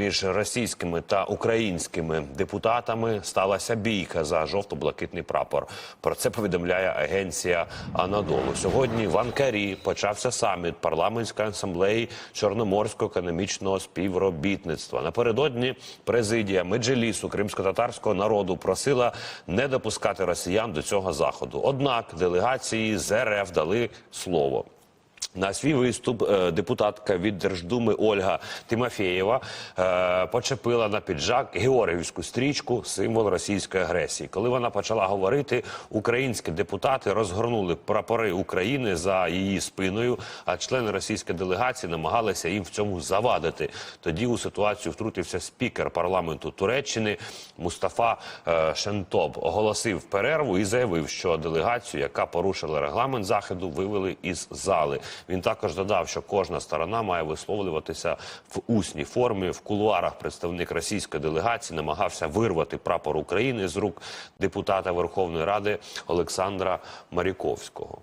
між російськими та українськими депутатами сталася бійка за жовто-блакитний прапор. Про це повідомляє агенція Анадолу. Сьогодні в Анкарі почався саміт парламентської асамблеї Чорноморського економічного співробітництва. Напередодні президія Меджелісу кримсько-татарського народу просила не допускати росіян до цього заходу. Однак делегації з РФ дали слово. На свій виступ е, депутатка від Держдуми Ольга Тимофєєва е, почепила на піджак георгіївську стрічку, символ російської агресії. Коли вона почала говорити, українські депутати розгорнули прапори України за її спиною, а члени російської делегації намагалися їм в цьому завадити. Тоді у ситуацію втрутився спікер парламенту Туреччини Мустафа е, Шентоп. Оголосив перерву і заявив, що делегацію, яка порушила регламент заходу, вивели із зали. Він також додав, що кожна сторона має висловлюватися в усній формі. В кулуарах представник російської делегації намагався вирвати прапор України з рук депутата Верховної Ради Олександра Маріковського.